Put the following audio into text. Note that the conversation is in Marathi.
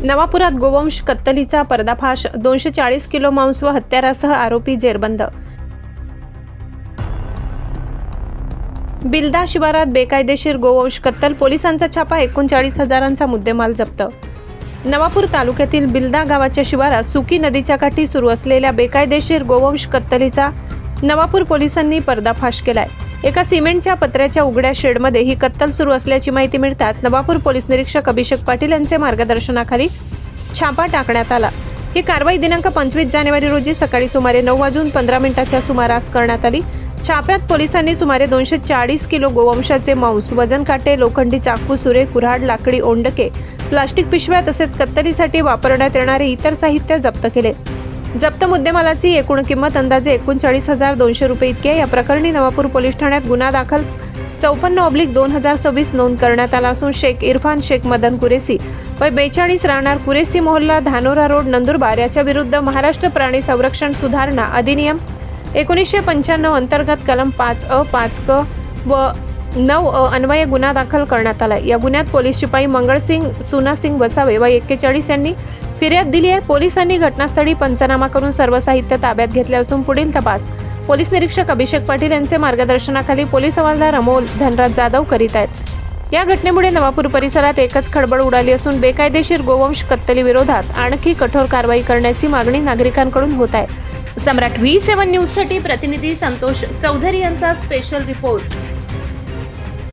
नवापुरात गोवंश कत्तलीचा पर्दाफाश. दोनशे चाळीस किलो मांस व हत्यारासह आरोपी जेरबंद. बिलदा शिवारात बेकायदेशीर गोवंश कत्तल पोलिसांचा छापा एकोणचाळीस हजारांचा मुद्देमाल जप्त. नवापूर तालुक्यातील बिल्दा गावाच्या शिवारात सुकी नदीच्या काठी सुरू असलेल्या बेकायदेशीर गोवंश कत्तलीचा नवापूर पोलिसांनी पर्दाफाश केलाय. एका सिमेंटच्या पत्र्याच्या उघड्या शेडमध्ये ही कत्तल सुरू असल्याची माहिती मिळतात नवापूर पोलीस निरीक्षक अभिषेक पाटील यांचे मार्गदर्शनाखाली छापा टाकण्यात आला. ही कारवाई दिनांक पंचवीस जानेवारी रोजी सकाळी सुमारे नऊ वाजून पंधरा मिनिटाच्या सुमारास करण्यात आली. छाप्यात पोलिसांनी सुमारे दोनशे चाळीस किलो गोवंशाचे मांस वजन काटे लोखंडी चाकू सुरे कुऱ्हाड लाकडी ओंडके प्लास्टिक पिशव्या तसेच कत्तलीसाठी वापरण्यात येणारे इतर साहित्य जप्त केले. जप्त मुद्देमालाची एकूण किंमत अंदाजे एकोणचाळीस हजार दोनशे रुपये इतकी आहे. या प्रकरणी नवापूर पोलीस ठाण्यात गुन्हा दाखल चौपन्न ऑब्लिक दोन हजार सव्वीस नोंद करण्यात आला असून शेख इरफान शेख मदन कुरेसी व बेचाळीस राहणार कुरेसी मोहल्ला धानोरा रोड नंदुरबार याच्या विरुद्ध महाराष्ट्र प्राणी संरक्षण सुधारणा अधिनियम एकोणीसशे पंच्याण्णव अंतर्गत कलम पाच अ पाच क व नऊ अ अन्वये गुन्हा दाखल करण्यात आला या गुन्ह्यात पोलीस शिपाई मंगळसिंग सुनासिंग वसावे व एक्केचाळीस यांनी फिर्याद दिली आहे. पोलिसांनी घटनास्थळी पंचनामा करून सर्व साहित्य ताब्यात घेतले असून पुढील तपास पोलीस निरीक्षक अभिषेक पाटील यांचे मार्गदर्शनाखाली पोलीस हवालदार अमोल धनराज जाधव करीत आहेत. या घटनेमुळे नवापूर परिसरात एकच खळबळ उडाली असून बेकायदेशीर गोवंश कत्तली विरोधात आणखी कठोर कारवाई करण्याची मागणी नागरिकांकडून होत आहे. सम्राट व्ही सेव्हन न्यूजसाठी प्रतिनिधी संतोष चौधरी यांचा स्पेशल रिपोर्ट.